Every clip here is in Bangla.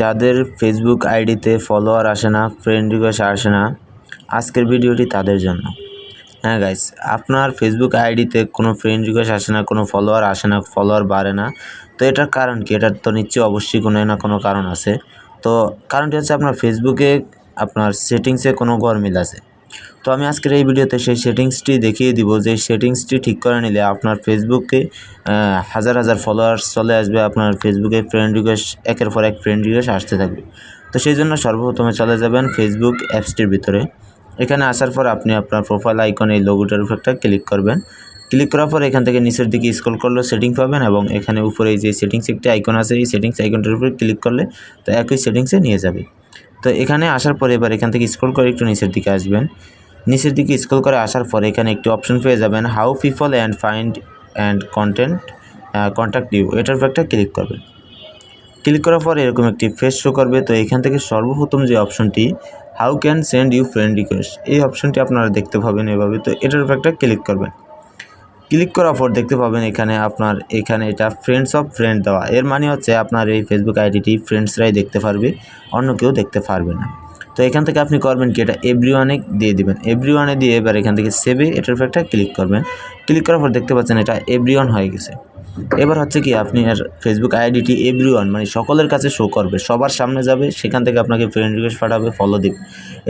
যাদের ফেসবুক আইডিতে ফলোয়ার আসে না ফ্রেন্ড রিকোয়েস্ট আসে না, আজকের ভিডিওটি তাদের জন্য। হ্যাঁ গাইস আপনার ফেসবুক আইডিতে কোনো ফ্রেন্ড রিকোয়েস্ট আসে না, কোনো ফলোয়ার আসে না ফলোয়ার বাড়ে না, তো এটার কারণ কি? এটার তো নিশ্চয়ই অবশ্যই কোনো না কোনো কারণ আছে। তো কারণটি হচ্ছে আপনার ফেসবুকে আপনার সেটিংসে কোনো গরমিল আছে। তো আমি আজকের এই ভিডিওতে সেই সেটিংসটি দেখিয়ে দিব যে সেটিংসটি ঠিক করে নিলে আপনার ফেসবুকে হাজার হাজার ফলোয়ার্স চলে আসবে, আপনার ফেসবুকে ফ্রেন্ড রিকোয়েস্ট একের পর এক ফ্রেন্ড রিকোয়েস্ট আসতে থাকবে। তো সেই জন্য সর্বপ্রথমে চলে যাবেন ফেসবুক অ্যাপসটির ভিতরে। এখানে আসার পর আপনি আপনার প্রোফাইল আইকন এই লোগোটার উপর একটা ক্লিক করবেন। ক্লিক করার পর এখান থেকে নিচের দিকে স্ক্রল করলে সেটিং পাবেন এবং এখানে উপরে যে সেটিংস একটি আইকন আছে, এই সেটিংস আইকনটার উপরে ক্লিক করলে তো একই সেটিংসে নিয়ে যাবে। তো এখানে আসার পরে এবার এখান থেকে স্ক্রল করে একটু নিচের দিকে আসবেন। নিচের দিকে স্ক্রল করে আসার পরে এখানে একটি অপশন পেয়ে যাবেন how people and find and content contact you এটার উপর একটা ক্লিক করবেন। ক্লিক করার পরে এরকম একটি ফেস শো করবে। তো এখান থেকে সর্বপ্রথম যে অপশনটি how can send you friend request এই অপশনটি আপনারা দেখতে পাবেন এভাবে। তো এটার উপর একটা ক্লিক করবেন। ক্লিক করার পর দেখতে পাবেন এখানে আপনার, এখানে এটা ফ্রেন্ডস অফ ফ্রেন্ড দেওয়া। এর মানে হচ্ছে আপনার এই ফেসবুক আইডিটি ফ্রেন্ডসরাই দেখতে পারবে, অন্য কেউ দেখতে পারবে না। তো এখান থেকে আপনি করবেন কি, এটা এভরি ওয়ানে দিয়ে দিবেন। এভরি ওয়ানে দিয়ে এবার এখান থেকে সেভে এটার উপর একটা ক্লিক করবেন। ক্লিক করার পর দেখতে পাচ্ছেন এটা এভরি ওয়ান হয়ে গেছে। এবার হচ্ছে কি, আপনি আর ফেসবুক আইডিটি এভরি ওয়ান মানে সকলের কাছে শো করবে। সবার সামনে যাবে, সেখান থেকে আপনাকে ফ্রেন্ড রিকোয়েস্ট পাঠাবে ফলো দিবে।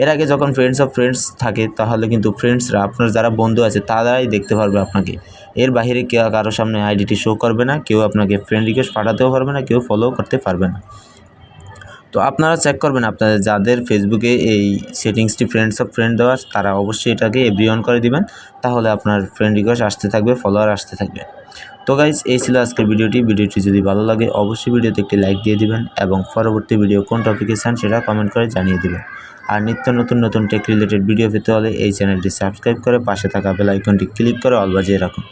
এর আগে যখন ফ্রেন্ডস অফ ফ্রেন্ডস থাকে, তাহলে কিন্তু ফ্রেন্ডসরা আপনার যারা বন্ধু আছে, তারাই দেখতে পারবে আপনাকে। এর বাইরে কেউ কারও সামনে আইডিটি শো করবে না, কেউ আপনাকে ফ্রেন্ড রিকোয়েস্ট পাঠাতেও পারবে না, কেউ ফলো করতে পারবে না। তো আপনারা চেক করবেন আপনাদের যাদের ফেসবুকে এই সেটিংসটি ফ্রেন্ডস অফ ফ্রেন্ড দেওয়া তারা অবশ্যই এটাকে এভরি অন করে দিবেন। তাহলে আপনার ফ্রেন্ড রিকোয়েস্ট আসতে থাকবে ফলোয়ার আসতে থাকবে। তো গাইজ এই ছিল আজকের ভিডিওটি। ভিডিওটি যদি ভালো লাগে, অবশ্যই ভিডিওতে একটি লাইক দিয়ে দিবেন এবং পরবর্তী ভিডিও কোন টপিকে চান সেটা কমেন্ট করে জানিয়ে দিবেন। আর নিত্য নতুন নতুন টেক রিলেটেড ভিডিও পেতে হলে এই চ্যানেলটি সাবস্ক্রাইব করে পাশে থাকা বেল আইকনটি ক্লিক করে অল বাজিয়ে রাখুন।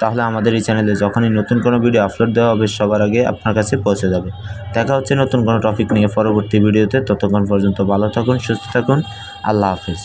তাহলে আমাদের এই চ্যানেলে যখনই নতুন কোনো ভিডিও আপলোড দেওয়া হবে, সবার আগে আপনার কাছে পৌঁছে যাবে। দেখা হচ্ছে নতুন কোনো টপিক নিয়ে পরবর্তী ভিডিওতে ততক্ষণ পর্যন্ত ভালো থাকুন, সুস্থ থাকুন। আল্লাহ হাফিজ।